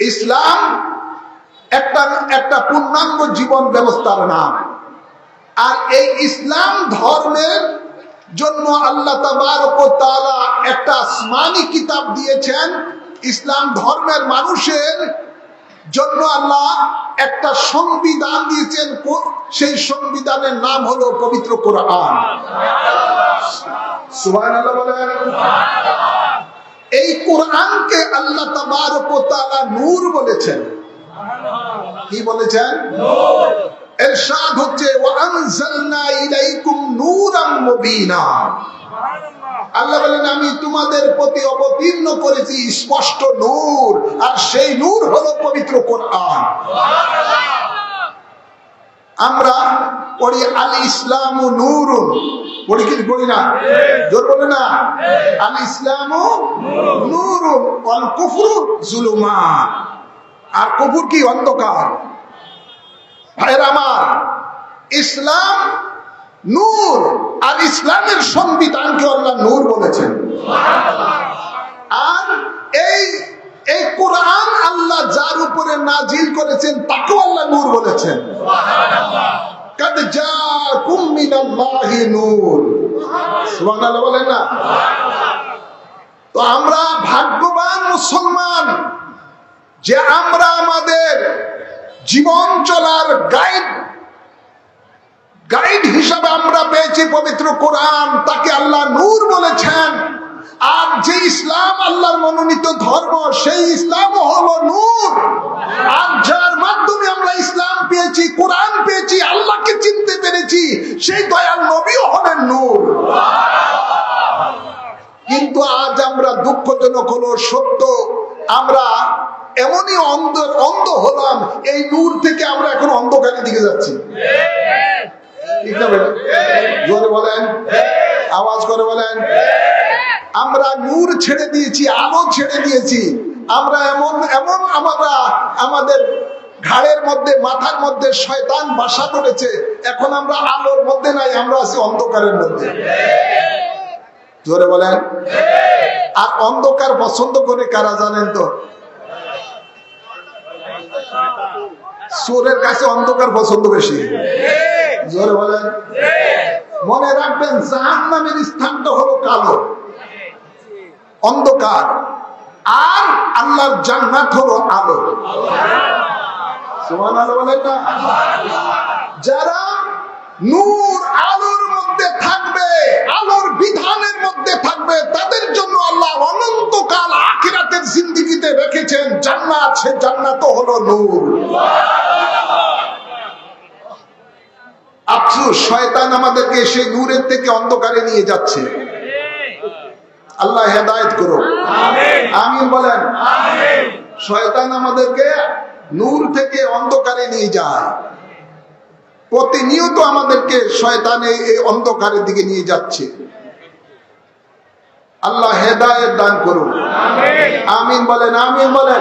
ইসলাম একটা একটা পূর্ণাঙ্গ জীবন ব্যবস্থার নাম। আর এই ইসলাম ধর্মের জন্য আল্লাহ ও একটা আসমানি কিতাব দিয়েছেন। ইসলাম ধর্মের মানুষের জন্য আল্লাহ একটা সংবিধান দিয়েছেন। সেই সংবিধানের নাম হলো পবিত্র কোরআন। সুবহানাল্লাহ বলেন। কোরআনকে আল্লাহ তাবারক তাআলা নূর বলেছেন। কি বলেছেন? এরশাদ হচ্ছে ইলাইকুম নূরাম মুবিনা। আল্লাহ বলেন আমি তোমাদের প্রতি অবতীর্ণ করেছি স্পষ্ট নূর আর সেই নূর হলো পবিত্র কোরআন। আমরা পড়ি আল ইসলাম নূর পড়ি কি পড়ি না? জোর বলে না? আল ইসলাম নূর অল কুফরু জুলুমা আর কুফুর কি? অন্ধকার। ভাইয়ের আমার, ইসলাম নূর। আর ইসলামের সংবিধানকে আল্লাহ নূর বলেছেন। আর এই এই কোরআন আল্লাহ যার উপরে নাজিল করেছেন, তাকেও আল্লাহ নূর বলেছেন। আমরা ভাগ্যবান মুসলমান যে আমরা আমাদের জীবন চলার গাইড গাইড হিসাবে আমরা পেয়েছি পবিত্র কোরআন, তাকে আল্লাহ নূর বলেছেন। আর যে ইসলাম আল্লাহর মনোনীত ধর্ম, সেই ইসলাম হলো নূর। সেই দয়াল নবীও হলেন নূর। কিন্তু আজ আমরা দুঃখজনক হলো, সত্য, আমরা এমনই অন্ধ অন্ধ হলাম, এই নূর থেকে আমরা এখন অন্ধকারের দিকে যাচ্ছি। বলেন। আওয়াজ করে বলেন। আমরা নূর ছেড়ে দিয়েছি ছেড়ে দিয়েছি। আমরা এমন এমন আমরা, আমাদের ঘাড়ের মধ্যে, মাথার মধ্যে শয়তান বাসা করেছে। এখন আমরা আলোর মধ্যে নাই, আমরা আছি অন্ধকারের মধ্যে। জোরে বলেন। আর অন্ধকার পছন্দ করে কারা জানেন তো? চোরের কাছে অন্ধকার পছন্দ বেশি। জোরে বলেন। মনে রাখবেন জাহান নামের স্থানটা হলো কালো। অন্ধকার। আর আল্লাহর জান্নাত হলো আলো। সুবহান আলো বলেন না? যারা নূর আলোর মধ্যে থাকবে আলোর বিধানের মধ্যে থাকবে তাদের জন্য আল্লাহ অনন্তকাল আখিরাতের জিন্দিগিতে রেখেছেন জান্নাত সে জান্নাত হলো নূর। আফসুস শয়তান আমাদেরকে সেই নূরের থেকে অন্ধকারে নিয়ে যাচ্ছে। আল্লাহ হেদায়েত করো আমিন। বলেন। শয়তান আমাদেরকে নূর থেকে অন্ধকারে নিয়ে যায়। প্রতিনিয়ত আমাদেরকে শয়তানে এই অন্ধকারের দিকে নিয়ে যাচ্ছে। আল্লাহ হেদায়ত দান করুন। আমিন বলেন আমিন বলেন।